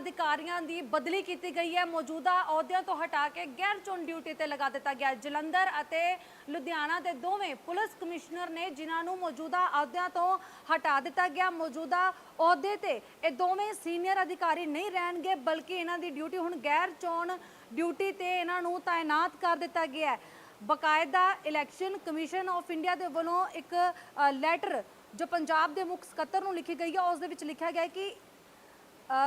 ਅਧਿਕਾਰੀਆਂ ਦੀ ਬਦਲੀ ਕੀਤੀ ਗਈ ਹੈ। ਮੌਜੂਦਾ ਅਹੁਦਿਆਂ ਤੋਂ ਹਟਾ ਕੇ ਗੈਰ ਚੋਣ ਡਿਊਟੀ ਤੇ ਲਗਾ ਦਿੱਤਾ ਗਿਆ ਜਲੰਧਰ ਅਤੇ ਲੁਧਿਆਣਾ ਦੇ ਦੋਵੇਂ ਪੁਲਿਸ ਕਮਿਸ਼ਨਰ ਨੇ ਜਿਨ੍ਹਾਂ ਨੂੰ ਮੌਜੂਦਾ ਅਹੁਦਿਆਂ ਤੋਂ ਹਟਾ ਦਿੱਤਾ ਗਿਆ। ਮੌਜੂਦਾ ਅਹੁਦੇ ਤੇ ਇਹ ਦੋਵੇਂ ਸੀਨੀਅਰ ਅਧਿਕਾਰੀ ਨਹੀਂ ਰਹਿਣਗੇ, ਬਲਕਿ ਇਹਨਾਂ ਦੀ ਡਿਊਟੀ ਹੁਣ ਗੈਰ ਚੋਣ ਡਿਊਟੀ ਤੇ ਇਹਨਾਂ ਨੂੰ ਤਾਇਨਾਤ ਕਰ ਦਿੱਤਾ ਗਿਆ ਹੈ। ਬਕਾਇਦਾ ਇਲੈਕਸ਼ਨ ਕਮਿਸ਼ਨ ਆਫ ਇੰਡੀਆ ਦੇ ਵੱਲੋਂ ਇੱਕ ਲੈਟਰ ਜੋ ਪੰਜਾਬ ਦੇ ਮੁੱਖ ਸਕੱਤਰ ਨੂੰ ਲਿਖੀ ਗਈ ਹੈ, ਉਸ ਦੇ ਵਿੱਚ ਲਿਖਿਆ ਗਿਆ ਹੈ ਕਿ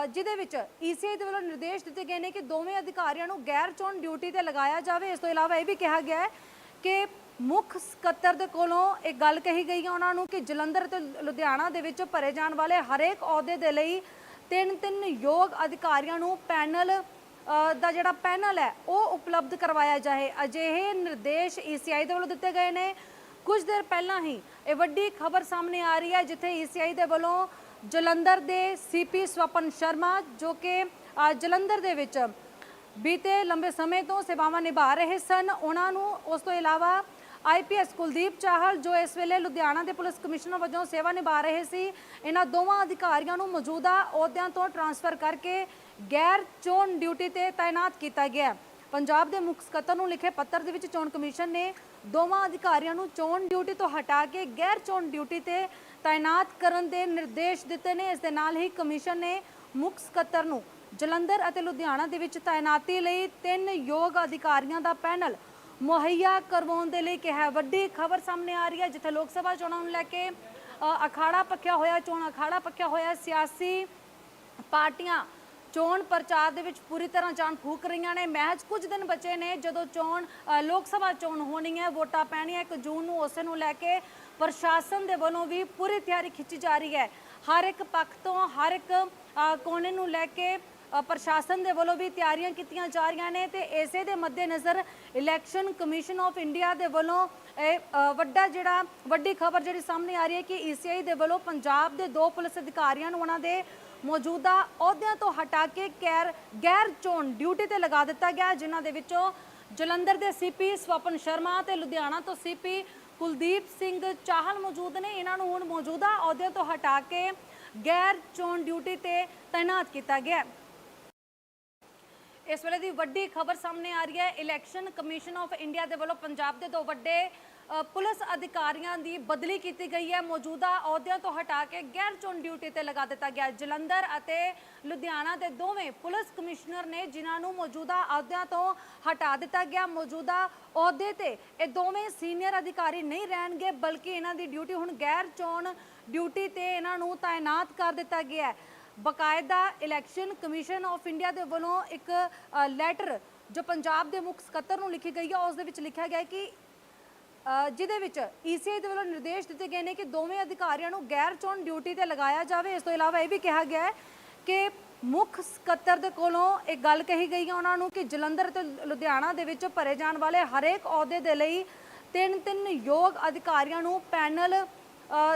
ਜਿਹਦੇ ਵਿੱਚ ਈਸੀਆਈ ਦੇ ਵੱਲੋਂ ਨਿਰਦੇਸ਼ ਦਿੱਤੇ ਗਏ ਨੇ ਕਿ ਦੋਵੇਂ ਅਧਿਕਾਰੀਆਂ ਨੂੰ ਗੈਰ ਚੋਣ ਡਿਊਟੀ ਤੇ ਲਗਾਇਆ ਜਾਵੇ। ਇਸ ਤੋਂ ਇਲਾਵਾ ਇਹ ਵੀ ਕਿਹਾ ਗਿਆ ਹੈ ਕਿ ਮੁੱਖ ਸਕੱਤਰ ਦੇ ਕੋਲੋਂ ਇਹ ਗੱਲ ਕਹੀ ਗਈ ਹੈ ਉਹਨਾਂ ਨੂੰ ਕਿ ਜਲੰਧਰ ਤੇ ਲੁਧਿਆਣਾ ਦੇ ਵਿੱਚ ਭਰੇ ਜਾਣ ਵਾਲੇ ਹਰੇਕ ਅਹੁਦੇ ਦੇ ਲਈ ਤਿੰਨ ਤਿੰਨ ਯੋਗ ਅਧਿਕਾਰੀਆਂ ਨੂੰ ਪੈਨਲ ਦਾ ਜਿਹੜਾ ਪੈਨਲ ਹੈ, ਉਹ ਉਪਲਬਧ ਕਰਵਾਇਆ ਜਾਏ। ਅਜਿਹੇ ਨਿਰਦੇਸ਼ ਈਸੀਆਈ ਦੇ ਵੱਲੋਂ ਦਿੱਤੇ ਗਏ ਨੇ। ਕੁਝ ਦੇਰ ਪਹਿਲਾਂ ਹੀ ਇਹ ਵੱਡੀ ਖਬਰ ਸਾਹਮਣੇ ਆ ਰਹੀ ਹੈ, ਜਿੱਥੇ ਈਸੀਆਈ ਦੇ ਵੱਲੋਂ ਜਲੰਧਰ ਦੇ ਸੀਪੀ ਸਵਪਨ ਸ਼ਰਮਾ ਜੋ ਕਿ ਅ, ਜਲੰਧਰ ਦੇ ਵਿੱਚ ਬੀਤੇ ਲੰਬੇ ਸਮੇਂ ਤੋਂ ਸੇਵਾਵਾਂ ਨਿਭਾ ਰਹੇ ਸਨ। ਉਹਨਾਂ ਨੂੰ ਉਸ ਤੋਂ ਇਲਾਵਾ ਆਈਪੀਐਸ ਕੁਲਦੀਪ ਚਾਹਲ ਜੋ ਇਸ ਵੇਲੇ ਲੁਧਿਆਣਾ ਦੇ ਪੁਲਿਸ ਕਮਿਸ਼ਨਰ ਵਜੋਂ ਸੇਵਾ ਨਿਭਾ ਰਹੇ ਸੀ ਇਹਨਾਂ ਦੋਵਾਂ ਅਧਿਕਾਰੀਆਂ ਨੂੰ ਮੌਜੂਦਾ ਅਹੁਦਿਆਂ ਤੋਂ ਟਰਾਂਸਫਰ ਕਰਕੇ ਗੈਰ ਚੋਣ ਡਿਊਟੀ ਤੇ ਤਾਇਨਾਤ ਕੀਤਾ ਗਿਆ। ਪੰਜਾਬ ਦੇ ਮੁੱਖ ਸਕੱਤਰ ਨੂੰ ਲਿਖੇ ਪੱਤਰ ਦੇ ਵਿੱਚ ਚੋਣ ਕਮਿਸ਼ਨ ਨੇ ਦੋਵਾਂ ਅਧਿਕਾਰੀਆਂ ਨੂੰ ਚੋਣ ਡਿਊਟੀ ਤੋਂ ਹਟਾ ਕੇ ਗੈਰ ਚੋਣ ਡਿਊਟੀ ਤੇ ਤਾਇਨਾਤ ਕਰਨ ਦੇ ਨਿਰਦੇਸ਼ ਦਿੱਤੇ ਨੇ। ਇਸ ਦੇ ਨਾਲ ਹੀ ਕਮਿਸ਼ਨ ਨੇ ਮੁੱਖ ਸਕੱਤਰ ਨੂੰ ਜਲੰਧਰ ਅਤੇ ਲੁਧਿਆਣਾ ਦੇ ਵਿੱਚ ਤਾਇਨਾਤੀ ਲਈ ਤਿੰਨ ਯੋਗ ਅਧਿਕਾਰੀਆਂ ਦਾ ਪੈਨਲ ਮੁਹੱਈਆ ਕਰਵਾਉਣ ਦੇ ਲਈ ਕਿਹਾ। ਵੱਡੀ ਖਬਰ ਸਾਹਮਣੇ ਆ ਰਹੀ ਹੈ, ਜਿੱਥੇ ਲੋਕ ਸਭਾ ਚੋਣਾਂ ਨੂੰ ਲੈ ਕੇ ਅਖਾੜਾ ਪੱਕਿਆ ਹੋਇਆ, ਚੋਣ ਅਖਾੜਾ ਪੱਕਿਆ ਹੋਇਆ। ਸਿਆਸੀ ਪਾਰਟੀਆਂ ਚੋਣ ਪ੍ਰਚਾਰ ਦੇ ਵਿੱਚ ਪੂਰੀ ਤਰ੍ਹਾਂ ਜਾਨ ਫੂਕ ਰਹੀਆਂ ਨੇ। ਮਹਿਜ ਕੁਝ ਦਿਨ ਬਚੇ ਨੇ ਜਦੋਂ ਚੋਣ ਲੋਕ ਸਭਾ ਚੋਣ ਹੋਣੀ ਹੈ, ਵੋਟਾਂ ਪੈਣੀਆਂ 1 ਜੂਨ ਨੂੰ, ਉਸੇ ਨੂੰ ਲੈ ਕੇ ਪ੍ਰਸ਼ਾਸਨ ਦੇ ਵੱਲੋਂ ਵੀ ਪੂਰੀ ਤਿਆਰੀ ਖਿੱਚੀ ਜਾ ਰਹੀ ਹੈ। ਹਰ ਇੱਕ ਪੱਖ ਤੋਂ, ਹਰ ਇੱਕ ਕੋਨੇ ਨੂੰ ਲੈ ਕੇ ਪ੍ਰਸ਼ਾਸਨ ਦੇ ਵੱਲੋਂ ਵੀ ਤਿਆਰੀਆਂ ਕੀਤੀਆਂ ਜਾ ਰਹੀਆਂ ਨੇ ਤੇ ਇਸੇ ਦੇ ਮੱਦੇਨਜ਼ਰ ਇਲੈਕਸ਼ਨ ਕਮਿਸ਼ਨ ਆਫ ਇੰਡੀਆ ਦੇ ਵੱਲੋਂ, ਇਹ ਵੱਡਾ ਜਿਹੜਾ, ਵੱਡੀ ਖਬਰ ਜਿਹੜੀ ਸਾਹਮਣੇ ਆ ਰਹੀ ਹੈ ਕਿ ਈਸੀਆਈ ਦੇ ਵੱਲੋਂ ਪੰਜਾਬ ਦੇ ਦੋ ਪੁਲਿਸ ਅਧਿਕਾਰੀਆਂ ਨੂੰ ਉਹਨਾਂ ਦੇ ਮੌਜੂਦਾ ਅਹੁਦਿਆਂ ਤੋਂ ਹਟਾ ਕੇ ਗੈਰ ਗੈਰ ਚੋਣ ਡਿਊਟੀ ਤੇ ਲਗਾ ਦਿੱਤਾ ਗਿਆ, ਜਿਨ੍ਹਾਂ ਦੇ ਵਿੱਚੋਂ ਜਲੰਧਰ ਦੇ ਸੀਪੀ ਸਵਪਨ ਸ਼ਰਮਾ ਤੇ ਲੁਧਿਆਣਾ ਤੋਂ ਸੀਪੀ ਕੁਲਦੀਪ ਸਿੰਘ ਚਾਹਲ ਮੌਜੂਦ ਨੇ। ਇਹਨਾਂ ਨੂੰ ਹੁਣ ਮੌਜੂਦਾ ਅਹੁਦੇ ਤੋਂ ਹਟਾ ਕੇ ਗੈਰ ਚੋਣ ਡਿਊਟੀ ਤੇ ਤਾਇਨਾਤ ਕੀਤਾ ਗਿਆ ਹੈ। ਇਸ ਵੇਲੇ ਦੀ ਵੱਡੀ ਖਬਰ ਸਾਹਮਣੇ ਆ ਰਹੀ ਹੈ। ਇਲੈਕਸ਼ਨ ਕਮਿਸ਼ਨ ਆਫ ਇੰਡੀਆ ਦੇ ਵੱਲੋਂ ਪੰਜਾਬ ਦੇ ਦੋ ਵੱਡੇ ਪੁਲਿਸ ਅਧਿਕਾਰੀਆਂ ਦੀ ਬਦਲੀ ਕੀਤੀ ਗਈ ਹੈ। ਮੌਜੂਦਾ ਅਹੁਦਿਆਂ ਤੋਂ ਹਟਾ ਕੇ ਗੈਰ ਚੋਣ ਡਿਊਟੀ ਤੇ ਲਗਾ ਦਿੱਤਾ ਗਿਆ। ਜਲੰਧਰ ਅਤੇ ਲੁਧਿਆਣਾ ਦੇ ਦੋਵੇਂ ਪੁਲਿਸ ਕਮਿਸ਼ਨਰ ਨੇ ਜਿਨ੍ਹਾਂ ਨੂੰ ਮੌਜੂਦਾ ਅਹੁਦਿਆਂ ਤੋਂ ਹਟਾ ਦਿੱਤਾ ਗਿਆ। ਮੌਜੂਦਾ ਅਹੁਦੇ ਤੇ ਇਹ ਦੋਵੇਂ ਸੀਨੀਅਰ ਅਧਿਕਾਰੀ ਨਹੀਂ ਰਹਿਣਗੇ, ਬਲਕਿ ਇਹਨਾਂ ਦੀ ਡਿਊਟੀ ਹੁਣ ਗੈਰ ਚੋਣ ਡਿਊਟੀ ਤੇ ਇਹਨਾਂ ਨੂੰ ਤਾਇਨਾਤ ਕਰ ਦਿੱਤਾ ਗਿਆ ਹੈ। ਬਕਾਇਦਾ ਇਲੈਕਸ਼ਨ ਕਮਿਸ਼ਨ ਆਫ ਇੰਡੀਆ ਦੇ ਵੱਲੋਂ ਇੱਕ ਲੈਟਰ ਜੋ ਪੰਜਾਬ ਦੇ ਮੁੱਖ ਸਕੱਤਰ ਨੂੰ ਲਿਖੀ ਗਈ ਹੈ ਉਸ ਦੇ ਵਿੱਚ ਲਿਖਿਆ ਗਿਆ ਹੈ ਕਿ ਜਿਹਦੇ ਵਿੱਚ ਈਸੀਆਈ ਦੇ ਵੱਲੋਂ ਨਿਰਦੇਸ਼ ਦਿੱਤੇ ਗਏ ਨੇ ਕਿ ਦੋਵੇਂ ਅਧਿਕਾਰੀਆਂ ਨੂੰ ਗੈਰ ਚੋਣ ਡਿਊਟੀ ਤੇ ਲਗਾਇਆ ਜਾਵੇ। ਇਸ ਤੋਂ ਇਲਾਵਾ ਇਹ ਵੀ ਕਿਹਾ ਗਿਆ ਹੈ ਕਿ ਮੁੱਖ ਸਕੱਤਰ ਦੇ ਕੋਲੋਂ ਇੱਕ ਗੱਲ ਕਹੀ ਗਈ ਹੈ ਉਹਨਾਂ ਨੂੰ ਕਿ ਜਲੰਧਰ ਤੇ ਲੁਧਿਆਣਾ ਦੇ ਵਿੱਚ ਭਰੇ ਜਾਣ ਵਾਲੇ ਹਰੇਕ ਅਹੁਦੇ ਦੇ ਲਈ ਤਿੰਨ ਤਿੰਨ ਯੋਗ ਅਧਿਕਾਰੀਆਂ ਨੂੰ ਪੈਨਲ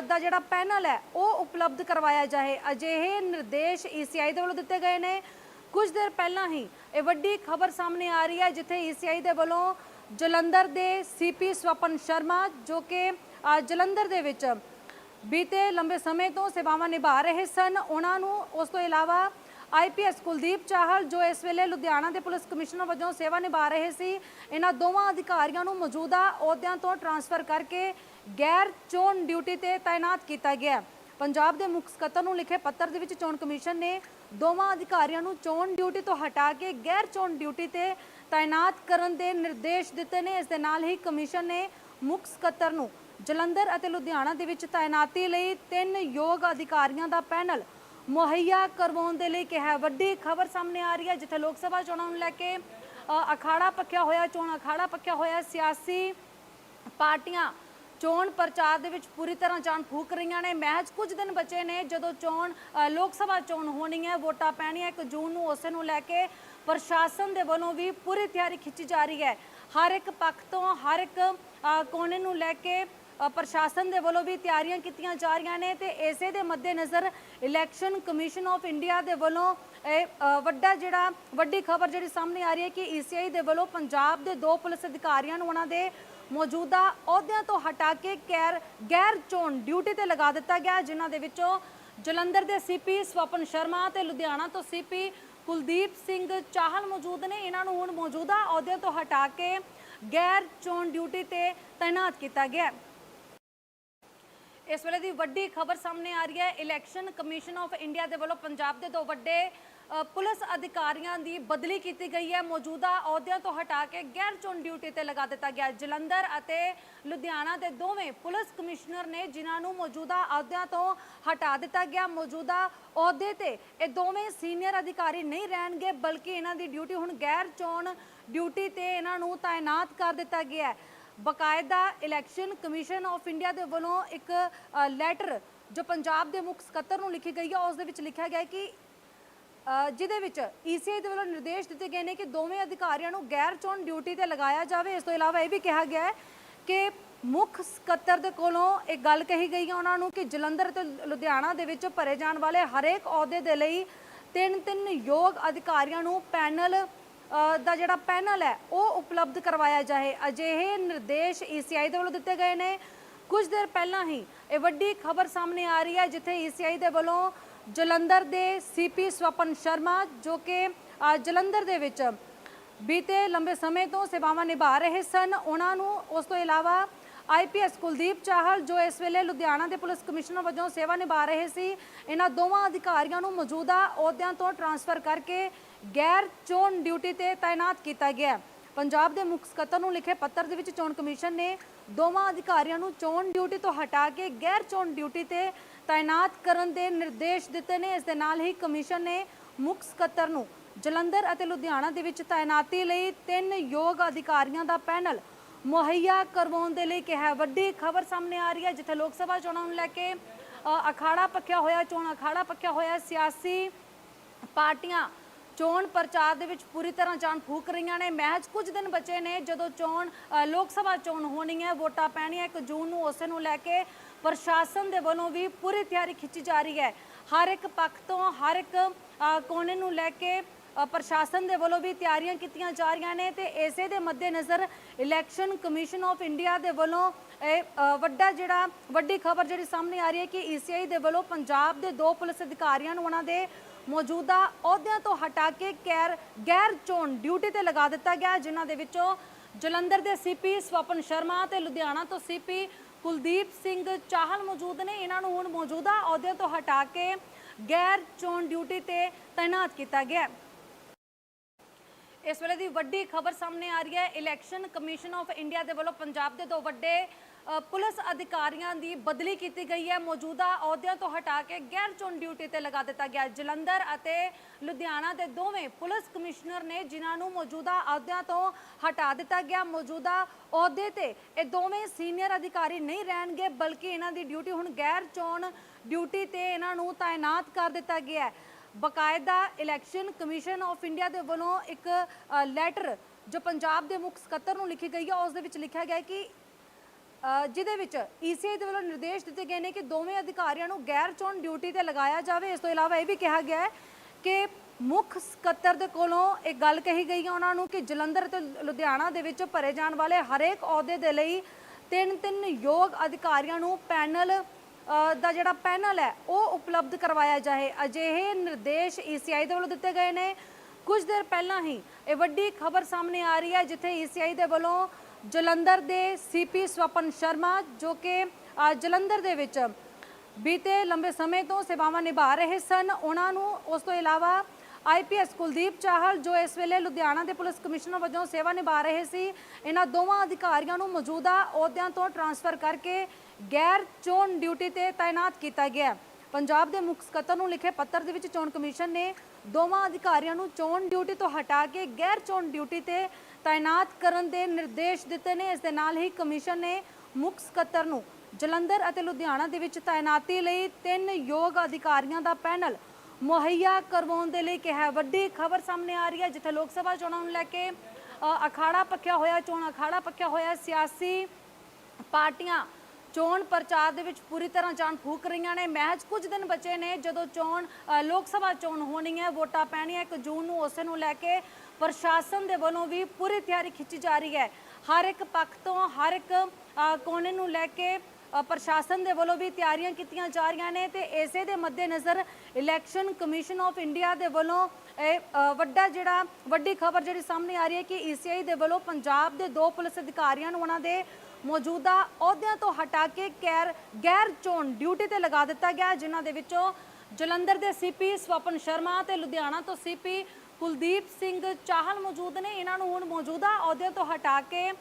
ਦਾ ਜਿਹੜਾ ਪੈਨਲ ਹੈ, ਉਹ ਉਪਲਬਧ ਕਰਵਾਇਆ ਜਾਏ। ਅਜਿਹੇ ਨਿਰਦੇਸ਼ ਈਸੀਆਈ ਦੇ ਵੱਲੋਂ ਦਿੱਤੇ ਗਏ ਨੇ। ਕੁਝ ਦੇਰ ਪਹਿਲਾਂ ਹੀ ਇਹ ਵੱਡੀ ਖਬਰ ਸਾਹਮਣੇ ਆ ਰਹੀ ਹੈ, ਜਿੱਥੇ ਈਸੀਆਈ ਦੇ ਵੱਲੋਂ ਜਲੰਧਰ ਦੇ ਸੀਪੀ ਸਵਪਨ ਸ਼ਰਮਾ, ਜੋ ਕਿ ਜਲੰਧਰ ਦੇ ਵਿੱਚ ਬੀਤੇ ਲੰਬੇ ਸਮੇਂ ਤੋਂ ਸੇਵਾਵਾਂ ਨਿਭਾ ਰਹੇ ਸਨ, ਉਹਨਾਂ ਨੂੰ ਉਸ ਤੋਂ ਇਲਾਵਾ ਆਈਪੀਐਸ ਕੁਲਦੀਪ ਚਾਹਲ, ਜੋ ਇਸ ਵੇਲੇ ਲੁਧਿਆਣਾ ਦੇ ਪੁਲਿਸ ਕਮਿਸ਼ਨਰ ਵਜੋਂ ਸੇਵਾ ਨਿਭਾ ਰਹੇ ਸੀ, ਇਹਨਾਂ ਦੋਵਾਂ ਅਧਿਕਾਰੀਆਂ ਨੂੰ ਮੌਜੂਦਾ ਅਹੁਦਿਆਂ ਤੋਂ ਟਰਾਂਸਫਰ ਕਰਕੇ ਗੈਰ ਚੋਣ ਡਿਊਟੀ ਤੇ ਤਾਇਨਾਤ ਕੀਤਾ ਗਿਆ ਪੰਜਾਬ ਦੇ ਮੁੱਖ ਸਕੱਤਰ ਨੂੰ ਲਿਖੇ ਪੱਤਰ ਦੇ ਵਿੱਚ ਚੋਣ ਕਮਿਸ਼ਨ ਨੇ ਦੋਵਾਂ ਅਧਿਕਾਰੀਆਂ ਨੂੰ ਚੋਣ ਡਿਊਟੀ ਤੋਂ ਹਟਾ ਕੇ ਗੈਰ ਚੋਣ ਡਿਊਟੀ ਤੇ ਤਾਇਨਾਤ ਕਰਨ ਦੇ ਨਿਰਦੇਸ਼ ਦਿੱਤੇ ਨੇ। ਇਸ ਦੇ ਨਾਲ ਹੀ ਕਮਿਸ਼ਨ ਨੇ ਮੁੱਖ ਸਕੱਤਰ ਨੂੰ ਜਲੰਧਰ ਅਤੇ ਲੁਧਿਆਣਾ ਦੇ ਵਿੱਚ ਤਾਇਨਾਤੀ ਲਈ ਤਿੰਨ ਯੋਗ ਅਧਿਕਾਰੀਆਂ ਦਾ ਪੈਨਲ ਮੁਹੱਈਆ ਕਰਵਾਉਣ ਦੇ ਲਈ ਕਿਹਾ ਹੈ। ਵੱਡੀ ਖਬਰ ਸਾਹਮਣੇ ਆ ਰਹੀ ਹੈ, ਜਿੱਥੇ ਲੋਕ ਸਭਾ ਚੋਣਾਂ ਨੂੰ ਲੈ ਕੇ ਅਖਾੜਾ ਪੱਕਿਆ ਹੋਇਆ, ਚੋਣ ਅਖਾੜਾ ਪੱਕਿਆ ਹੋਇਆ, ਸਿਆਸੀ ਪਾਰਟੀਆਂ ਚੋਣ ਪ੍ਰਚਾਰ ਦੇ ਵਿੱਚ ਪੂਰੀ ਤਰ੍ਹਾਂ ਜਾਨ ਫੂਕ ਰਹੀਆਂ ਨੇ ਮਹਿਜ ਕੁਝ ਦਿਨ ਬਚੇ ਨੇ ਜਦੋਂ ਚੋਣ ਲੋਕ ਸਭਾ ਚੋਣ ਹੋਣੀ ਹੈ, ਵੋਟਾਂ ਪੈਣੀਆਂ 1 ਜੂਨ ਨੂੰ, ਉਸੇ ਨੂੰ ਲੈ ਕੇ ਪ੍ਰਸ਼ਾਸਨ ਦੇ ਵੱਲੋਂ ਵੀ ਪੂਰੀ ਤਿਆਰੀ ਖਿੱਚੀ ਜਾ ਰਹੀ ਹੈ ਹਰ ਇੱਕ ਪੱਖ ਤੋਂ ਹਰ ਇੱਕ ਕੋਨੇ ਨੂੰ ਲੈ ਕੇ ਪ੍ਰਸ਼ਾਸਨ ਦੇ ਵੱਲੋਂ ਵੀ ਤਿਆਰੀਆਂ ਕੀਤੀਆਂ ਜਾ ਰਹੀਆਂ ਨੇ ਤੇ ਇਸੇ ਦੇ ਮੱਦੇਨਜ਼ਰ ਇਲੈਕਸ਼ਨ ਕਮਿਸ਼ਨ ਆਫ ਇੰਡੀਆ ਦੇ ਵੱਲੋਂ ਇਹ ਵੱਡਾ ਜਿਹੜਾ, ਵੱਡੀ ਖਬਰ ਜਿਹੜੀ ਸਾਹਮਣੇ ਆ ਰਹੀ ਹੈ ਕਿ ਈਸੀਆਈ ਦੇ ਵੱਲੋਂ ਪੰਜਾਬ ਦੇ ਦੋ ਪੁਲਿਸ ਅਧਿਕਾਰੀਆਂ ਨੂੰ ਉਹਨਾਂ ਦੇ ਮੌਜੂਦਾ ਅਹੁਦਿਆਂ ਤੋਂ ਹਟਾ ਕੇ ਗੈਰ ਗੈਰ ਚੋਣ ਡਿਊਟੀ ਤੇ ਲਗਾ ਦਿੱਤਾ ਗਿਆ, ਜਿਨ੍ਹਾਂ ਦੇ ਵਿੱਚੋਂ ਜਲੰਧਰ ਦੇ ਸੀਪੀ ਸਵਪਨ ਸ਼ਰਮਾ ਤੇ ਲੁਧਿਆਣਾ ਤੋਂ ਸੀਪੀ ਕੁਲਦੀਪ ਸਿੰਘ ਚਾਹਲ ਮੌਜੂਦ ਨੇ। ਇਹਨਾਂ ਨੂੰ ਹੁਣ ਮੌਜੂਦਾ ਅਹੁਦਿਆਂ ਤੋਂ ਹਟਾ ਕੇ ਗੈਰ ਚੋਣ ਡਿਊਟੀ ਤੇ ਤਾਇਨਾਤ ਕੀਤਾ ਗਿਆ ਇਸ ਵੇਲੇ ਦੀ ਵੱਡੀ ਖਬਰ ਸਾਹਮਣੇ ਆ ਰਹੀ ਹੈ। ਇਲੈਕਸ਼ਨ ਕਮਿਸ਼ਨ ਆਫ ਇੰਡੀਆ ਦੇ ਵੱਲੋਂ ਪੰਜਾਬ ਦੇ ਦੋ ਵੱਡੇ ਪੁਲਿਸ ਅਧਿਕਾਰੀਆਂ ਦੀ ਬਦਲੀ ਕੀਤੀ ਗਈ ਹੈ। ਮੌਜੂਦਾ ਅਹੁਦਿਆਂ ਤੋਂ ਹਟਾ ਕੇ ਗੈਰ ਚੋਣ ਡਿਊਟੀ ਤੇ ਲਗਾ ਦਿੱਤਾ ਗਿਆ ਜਲੰਧਰ ਅਤੇ ਲੁਧਿਆਣਾ ਦੇ ਦੋਵੇਂ ਪੁਲਿਸ ਕਮਿਸ਼ਨਰ ਨੇ ਜਿਨ੍ਹਾਂ ਨੂੰ ਮੌਜੂਦਾ ਅਹੁਦਿਆਂ ਤੋਂ ਹਟਾ ਦਿੱਤਾ ਗਿਆ। ਮੌਜੂਦਾ ਅਹੁਦੇ ਤੇ ਇਹ ਦੋਵੇਂ ਸੀਨੀਅਰ ਅਧਿਕਾਰੀ ਨਹੀਂ ਰਹਿਣਗੇ, ਬਲਕਿ ਇਹਨਾਂ ਦੀ ਡਿਊਟੀ ਹੁਣ ਗੈਰ ਚੋਣ ਡਿਊਟੀ ਤੇ ਇਹਨਾਂ ਨੂੰ ਤਾਇਨਾਤ ਕਰ ਦਿੱਤਾ ਗਿਆ ਹੈ। ਬਕਾਇਦਾ ਇਲੈਕਸ਼ਨ ਕਮਿਸ਼ਨ ਆਫ ਇੰਡੀਆ ਦੇ ਵੱਲੋਂ ਇੱਕ ਲੈਟਰ ਜੋ ਪੰਜਾਬ ਦੇ ਮੁੱਖ ਸਕੱਤਰ ਨੂੰ ਲਿਖੀ ਗਈ ਹੈ, ਉਸ ਦੇ ਵਿੱਚ ਲਿਖਿਆ ਗਿਆ ਹੈ ਕਿ ਜਿਹਦੇ ਵਿੱਚ ਈਸੀਆਈ ਦੇ ਵੱਲੋਂ ਨਿਰਦੇਸ਼ ਦਿੱਤੇ ਗਏ ਨੇ ਕਿ ਦੋਵੇਂ ਅਧਿਕਾਰੀਆਂ ਨੂੰ ਗੈਰ ਚੋਣ ਡਿਊਟੀ ਤੇ ਲਗਾਇਆ ਜਾਵੇ। ਇਸ ਤੋਂ ਇਲਾਵਾ ਇਹ ਵੀ ਕਿਹਾ ਗਿਆ ਹੈ ਕਿ ਮੁੱਖ ਸਕੱਤਰ ਦੇ ਕੋਲੋਂ ਇਹ ਗੱਲ ਕਹੀ ਗਈ ਹੈ ਉਹਨਾਂ ਨੂੰ ਕਿ ਜਲੰਧਰ ਤੇ ਲੁਧਿਆਣਾ ਦੇ ਵਿੱਚ ਭਰੇ ਜਾਣ ਵਾਲੇ ਹਰੇਕ ਅਹੁਦੇ ਦੇ ਲਈ ਤਿੰਨ ਤਿੰਨ ਯੋਗ ਅਧਿਕਾਰੀਆਂ ਨੂੰ ਪੈਨਲ ਦਾ ਜਿਹੜਾ ਪੈਨਲ ਹੈ, ਉਹ ਉਪਲਬਧ ਕਰਵਾਇਆ ਜਾਏ। ਅਜਿਹੇ ਨਿਰਦੇਸ਼ ਈਸੀਆਈ ਦੇ ਵੱਲੋਂ ਦਿੱਤੇ ਗਏ ਨੇ। ਕੁਝ ਦੇਰ ਪਹਿਲਾਂ ਹੀ ਇਹ ਵੱਡੀ ਖਬਰ ਸਾਹਮਣੇ ਆ ਰਹੀ ਹੈ, ਜਿੱਥੇ ਈਸੀਆਈ ਦੇ ਵੱਲੋਂ ਜਲੰਧਰ ਦੇ ਸੀਪੀ ਸਵਪਨ ਸ਼ਰਮਾ, ਜੋ ਕਿ ਜਲੰਧਰ ਦੇ ਵਿੱਚ ਬੀਤੇ ਲੰਬੇ ਸਮੇਂ ਤੋਂ ਸੇਵਾਵਾਂ ਨਿਭਾ ਰਹੇ ਸਨ। ਉਹਨਾਂ ਨੂੰ ਉਸ ਤੋਂ ਇਲਾਵਾ ਆਈਪੀਐਸ ਕੁਲਦੀਪ ਚਾਹਲ, ਜੋ ਇਸ ਵੇਲੇ ਲੁਧਿਆਣਾ ਦੇ ਪੁਲਿਸ ਕਮਿਸ਼ਨਰ ਵਜੋਂ ਸੇਵਾ ਨਿਭਾ ਰਹੇ ਸੀ, ਇਹਨਾਂ ਦੋਵਾਂ ਅਧਿਕਾਰੀਆਂ ਨੂੰ ਮੌਜੂਦਾ ਅਹੁਦਿਆਂ ਤੋਂ ਟਰਾਂਸਫਰ ਕਰਕੇ ਗੈਰ ਚੋਣ ਡਿਊਟੀ ਤੇ ਤਾਇਨਾਤ ਕੀਤਾ ਗਿਆ ਪੰਜਾਬ ਦੇ ਮੁੱਖ ਸਕੱਤਰ ਨੂੰ ਲਿਖੇ ਪੱਤਰ ਦੇ ਵਿੱਚ ਚੋਣ ਕਮਿਸ਼ਨ ਨੇ ਦੋਵਾਂ ਅਧਿਕਾਰੀਆਂ ਨੂੰ ਚੋਣ ਡਿਊਟੀ ਤੋਂ ਹਟਾ ਕੇ ਗੈਰ ਚੋਣ ਡਿਊਟੀ ਤੇ ਤਾਇਨਾਤ ਕਰਨ ਦੇ ਨਿਰਦੇਸ਼ ਦਿੱਤੇ ਨੇ। ਇਸ ਦੇ ਨਾਲ ਹੀ ਕਮਿਸ਼ਨ ਨੇ ਮੁੱਖ ਸਕੱਤਰ ਨੂੰ ਜਲੰਧਰ ਅਤੇ ਲੁਧਿਆਣਾ ਦੇ ਵਿੱਚ ਤਾਇਨਾਤੀ ਲਈ ਤਿੰਨ ਯੋਗ ਅਧਿਕਾਰੀਆਂ ਦਾ ਪੈਨਲ ਮੁਹੱਈਆ ਕਰਵਾਉਣ ਦੇ ਲਈ ਕਿਹਾ। ਵੱਡੀ ਖਬਰ ਸਾਹਮਣੇ ਆ ਰਹੀ ਹੈ, ਜਿੱਥੇ ਲੋਕ ਸਭਾ ਚੋਣਾਂ ਨੂੰ ਲੈ ਕੇ ਅਖਾੜਾ ਪੱਕਿਆ ਹੋਇਆ, ਚੋਣ ਅਖਾੜਾ ਪੱਕਿਆ ਹੋਇਆ, ਸਿਆਸੀ ਪਾਰਟੀਆਂ ਚੋਣ ਪ੍ਰਚਾਰ ਦੇ ਵਿੱਚ ਪੂਰੀ ਤਰ੍ਹਾਂ ਜਾਨ ਫੂਕ ਰਹੀਆਂ ਨੇ। ਮਹਿਜ ਕੁਝ ਦਿਨ ਬਚੇ ਨੇ ਜਦੋਂ ਚੋਣ ਲੋਕ ਸਭਾ ਚੋਣ ਹੋਣੀ ਹੈ ਵੋਟਾਂ ਪੈਣੀਆਂ 1 ਜੂਨ ਨੂੰ ਉਸੇ ਨੂੰ ਲੈ ਕੇ ਪ੍ਰਸ਼ਾਸਨ ਦੇ ਵੱਲੋਂ ਵੀ ਪੂਰੀ ਤਿਆਰੀ ਖਿੱਚੀ ਜਾ ਰਹੀ ਹੈ। ਹਰ ਇੱਕ ਪੱਖ ਤੋਂ ਹਰ ਇੱਕ ਕੋਨੇ ਨੂੰ ਲੈ ਕੇ ਪ੍ਰਸ਼ਾਸਨ ਦੇ ਵੱਲੋਂ ਵੀ ਤਿਆਰੀਆਂ ਕੀਤੀਆਂ ਜਾ ਰਹੀਆਂ ਨੇ ਤੇ ਇਸੇ ਦੇ ਮੱਦੇਨਜ਼ਰ ਇਲੈਕਸ਼ਨ ਕਮਿਸ਼ਨ ਆਫ ਇੰਡੀਆ ਦੇ ਵੱਲੋਂ ਇਹ ਵੱਡਾ ਜਿਹੜਾ, ਵੱਡੀ ਖਬਰ ਜਿਹੜੀ ਸਾਹਮਣੇ ਆ ਰਹੀ ਹੈ ਕਿ ਈਸੀਆਈ ਦੇ ਵੱਲੋਂ ਪੰਜਾਬ ਦੇ ਦੋ ਪੁਲਿਸ ਅਧਿਕਾਰੀਆਂ ਨੂੰ ਉਹਨਾਂ ਦੇ ਮੌਜੂਦਾ ਅਹੁਦਿਆਂ ਤੋਂ ਹਟਾ ਕੇ ਗੈਰ ਗੈਰ ਚੋਣ ਡਿਊਟੀ ਤੇ ਲਗਾ ਦਿੱਤਾ ਗਿਆ, ਜਿਨ੍ਹਾਂ ਦੇ ਵਿੱਚੋਂ ਜਲੰਧਰ ਦੇ ਸੀਪੀ ਸਵਪਨ ਸ਼ਰਮਾ ਤੇ ਲੁਧਿਆਣਾ ਤੋਂ ਸੀਪੀ ਕੁਲਦੀਪ ਸਿੰਘ ਚਾਹਲ ਮੌਜੂਦ ਨੇ। ਇਹਨਾਂ ਨੂੰ ਹੁਣ ਮੌਜੂਦਾ ਅਹੁਦਿਆਂ ਤੋਂ ਹਟਾ ਕੇ ਗੈਰ ਚੋਣ ਡਿਊਟੀ ਤੇ ਤਾਇਨਾਤ ਕੀਤਾ ਗਿਆ। ਇਸ ਵੇਲੇ ਦੀ ਵੱਡੀ ਖਬਰ ਸਾਹਮਣੇ ਆ ਰਹੀ ਹੈ, ਇਲੈਕਸ਼ਨ ਕਮਿਸ਼ਨ ਆਫ ਇੰਡੀਆ ਦੇ ਵੱਲੋਂ ਪੰਜਾਬ ਦੇ ਦੋ ਵੱਡੇ ਪੁਲਿਸ ਅਧਿਕਾਰੀਆਂ ਦੀ ਬਦਲੀ ਕੀਤੀ ਗਈ ਹੈ। ਮੌਜੂਦਾ ਅਹੁਦਿਆਂ ਤੋਂ ਹਟਾ ਕੇ ਗੈਰ ਚੋਣ ਡਿਊਟੀ ਤੇ ਲਗਾ ਦਿੱਤਾ ਗਿਆ ਜਲੰਧਰ ਅਤੇ ਲੁਧਿਆਣਾ ਦੇ ਦੋਵੇਂ ਪੁਲਿਸ ਕਮਿਸ਼ਨਰ ਨੇ ਜਿਨ੍ਹਾਂ ਨੂੰ ਮੌਜੂਦਾ ਅਹੁਦਿਆਂ ਤੋਂ ਹਟਾ ਦਿੱਤਾ ਗਿਆ। ਮੌਜੂਦਾ ਅਹੁਦੇ ਤੇ ਇਹ ਦੋਵੇਂ ਸੀਨੀਅਰ ਅਧਿਕਾਰੀ ਨਹੀਂ ਰਹਿਣਗੇ, ਬਲਕਿ ਇਹਨਾਂ ਦੀ ਡਿਊਟੀ ਹੁਣ ਗੈਰ ਚੋਣ ਡਿਊਟੀ ਤੇ ਇਹਨਾਂ ਨੂੰ ਤਾਇਨਾਤ ਕਰ ਦਿੱਤਾ ਗਿਆ ਹੈ। ਬਕਾਇਦਾ ਇਲੈਕਸ਼ਨ ਕਮਿਸ਼ਨ ਆਫ ਇੰਡੀਆ ਦੇ ਵੱਲੋਂ ਇੱਕ ਲੈਟਰ ਜੋ ਪੰਜਾਬ ਦੇ ਮੁੱਖ ਸਕੱਤਰ ਨੂੰ ਲਿਖੀ ਗਈ ਹੈ, ਉਸ ਦੇ ਵਿੱਚ ਲਿਖਿਆ ਗਿਆ ਹੈ ਕਿ ਜਿਹਦੇ ਵਿੱਚ ਈਸੀਆਈ ਦੇ ਵੱਲੋਂ ਨਿਰਦੇਸ਼ ਦਿੱਤੇ ਗਏ ਨੇ ਕਿ ਦੋਵੇਂ ਅਧਿਕਾਰੀਆਂ ਨੂੰ ਗੈਰ ਚੋਣ ਡਿਊਟੀ ਤੇ ਲਗਾਇਆ ਜਾਵੇ। ਇਸ ਤੋਂ ਇਲਾਵਾ ਇਹ ਵੀ ਕਿਹਾ ਗਿਆ ਹੈ ਕਿ ਮੁੱਖ ਸਕੱਤਰ ਦੇ ਕੋਲੋਂ ਇੱਕ ਗੱਲ ਕਹੀ ਗਈ ਹੈ ਉਹਨਾਂ ਨੂੰ ਕਿ ਜਲੰਧਰ ਤੇ ਲੁਧਿਆਣਾ ਦੇ ਵਿੱਚ ਭਰੇ ਜਾਣ ਵਾਲੇ ਹਰੇਕ ਅਹੁਦੇ ਦੇ ਲਈ ਤਿੰਨ ਤਿੰਨ ਯੋਗ ਅਧਿਕਾਰੀਆਂ ਨੂੰ ਪੈਨਲ ਦਾ ਜਿਹੜਾ ਪੈਨਲ ਹੈ, ਉਹ ਉਪਲਬਧ ਕਰਵਾਇਆ ਜਾਏ। ਅਜਿਹੇ ਨਿਰਦੇਸ਼ ਈਸੀਆਈ ਦੇ ਵੱਲੋਂ ਦਿੱਤੇ ਗਏ ਨੇ। ਕੁਝ ਦੇਰ ਪਹਿਲਾਂ ਹੀ ਇਹ ਵੱਡੀ ਖਬਰ ਸਾਹਮਣੇ ਆ ਰਹੀ ਹੈ, ਜਿੱਥੇ ਈਸੀਆਈ ਦੇ ਵੱਲੋਂ ਜਲੰਧਰ ਦੇ ਸੀਪੀ ਸਵਪਨ ਸ਼ਰਮਾ, ਜੋ ਕਿ ਜਲੰਧਰ ਦੇ ਵਿੱਚ ਬੀਤੇ ਲੰਬੇ ਸਮੇਂ ਤੋਂ ਸੇਵਾਵਾਂ ਨਿਭਾ ਰਹੇ ਸਨ। ਉਹਨਾਂ ਨੂੰ ਉਸ ਤੋਂ ਇਲਾਵਾ ਆਈਪੀਐਸ ਕੁਲਦੀਪ ਚਾਹਲ, ਜੋ ਇਸ ਵੇਲੇ ਲੁਧਿਆਣਾ ਦੇ ਪੁਲਿਸ ਕਮਿਸ਼ਨਰ ਵਜੋਂ ਸੇਵਾ ਨਿਭਾ ਰਹੇ ਸੀ, ਇਹਨਾਂ ਦੋਵਾਂ ਅਧਿਕਾਰੀਆਂ ਨੂੰ ਮੌਜੂਦਾ ਅਹੁਦਿਆਂ ਤੋਂ ਟਰਾਂਸਫਰ ਕਰਕੇ ਗੈਰ ਚੋਣ ਡਿਊਟੀ ਤੇ ਤਾਇਨਾਤ ਕੀਤਾ ਗਿਆ। ਪੰਜਾਬ ਦੇ ਮੁੱਖ ਸਕੱਤਰ ਨੂੰ ਲਿਖੇ ਪੱਤਰ ਦੇ ਵਿੱਚ ਚੋਣ ਕਮਿਸ਼ਨ ਨੇ ਦੋਵਾਂ ਅਧਿਕਾਰੀਆਂ ਨੂੰ ਚੋਣ ਡਿਊਟੀ ਤੋਂ ਹਟਾ ਕੇ ਗੈਰ ਚੋਣ ਡਿਊਟੀ ਤੇ ਤਾਇਨਾਤ ਕਰਨ ਦੇ ਨਿਰਦੇਸ਼ ਦਿੱਤੇ ਨੇ। ਇਸ ਦੇ ਨਾਲ ਹੀ ਕਮਿਸ਼ਨ ਨੇ ਮੁੱਖ ਸਕੱਤਰ ਨੂੰ ਜਲੰਧਰ ਅਤੇ ਲੁਧਿਆਣਾ ਦੇ ਵਿੱਚ ਤਾਇਨਾਤੀ ਲਈ ਤਿੰਨ ਯੋਗ ਅਧਿਕਾਰੀਆਂ ਦਾ ਪੈਨਲ ਮੁਹੱਈਆ ਕਰਵਾਉਣ ਦੇ ਲਈ ਕਿਹਾ। ਵੱਡੀ ਖਬਰ ਸਾਹਮਣੇ ਆ ਰਹੀ ਹੈ, ਜਿੱਥੇ ਲੋਕ ਸਭਾ ਚੋਣਾਂ ਨੂੰ ਲੈ ਕੇ ਅਖਾੜਾ ਪੱਕਿਆ ਹੋਇਆ, ਚੋਣ ਅਖਾੜਾ ਪੱਕਿਆ ਹੋਇਆ। ਸਿਆਸੀ ਪਾਰਟੀਆਂ ਚੋਣ ਪ੍ਰਚਾਰ ਦੇ ਵਿੱਚ ਪੂਰੀ ਤਰ੍ਹਾਂ ਜਾਨ ਫੂਕ ਰਹੀਆਂ ਨੇ। ਮਹਿਜ ਕੁਝ ਦਿਨ ਬਚੇ ਨੇ ਜਦੋਂ ਚੋਣ ਲੋਕ ਸਭਾ ਚੋਣ ਹੋਣੀ ਹੈ। ਵੋਟਾਂ ਪੈਣੀਆਂ 1 ਜੂਨ ਨੂੰ, ਉਸੇ ਨੂੰ ਲੈ ਕੇ ਪ੍ਰਸ਼ਾਸਨ ਦੇ ਵੱਲੋਂ ਵੀ ਪੂਰੀ ਤਿਆਰੀ ਖਿੱਚੀ ਜਾ ਰਹੀ ਹੈ। ਹਰ ਇੱਕ ਪੱਖ ਤੋਂ ਹਰ ਇੱਕ ਕੋਨੇ ਨੂੰ ਲੈ ਕੇ ਪ੍ਰਸ਼ਾਸਨ ਦੇ ਵੱਲੋਂ ਵੀ ਤਿਆਰੀਆਂ ਕੀਤੀਆਂ ਜਾ ਰਹੀਆਂ ਨੇ ਤੇ ਇਸੇ ਦੇ ਮੱਦੇਨਜ਼ਰ ਇਲੈਕਸ਼ਨ ਕਮਿਸ਼ਨ ਆਫ ਇੰਡੀਆ ਦੇ ਵੱਲੋਂ, ਇਹ ਵੱਡਾ ਜਿਹੜਾ, ਵੱਡੀ ਖਬਰ ਜਿਹੜੀ ਸਾਹਮਣੇ ਆ ਰਹੀ ਹੈ ਕਿ ਈਸੀਆਈ ਦੇ ਵੱਲੋਂ ਪੰਜਾਬ ਦੇ ਦੋ ਪੁਲਿਸ ਅਧਿਕਾਰੀਆਂ ਨੂੰ ਉਹਨਾਂ ਦੇ ਮੌਜੂਦਾ ਅਹੁਦਿਆਂ ਤੋਂ ਹਟਾ ਕੇ ਗੈਰ ਗੈਰ ਚੋਣ ਡਿਊਟੀ ਤੇ ਲਗਾ ਦਿੱਤਾ ਗਿਆ, ਜਿਨ੍ਹਾਂ ਦੇ ਵਿੱਚੋਂ ਜਲੰਧਰ ਦੇ ਸੀਪੀ ਸਵਪਨ ਸ਼ਰਮਾ ਤੇ ਲੁਧਿਆਣਾ ਤੋਂ ਸੀਪੀ ਕੁਲਦੀਪ ਸਿੰਘ ਚਾਹਲ ਮੌਜੂਦ ਨੇ। ਇਹਨਾਂ ਨੂੰ ਹੁਣ ਮੌਜੂਦਾ ਅਹੁਦੇ ਤੋਂ ਹਟਾ ਕੇ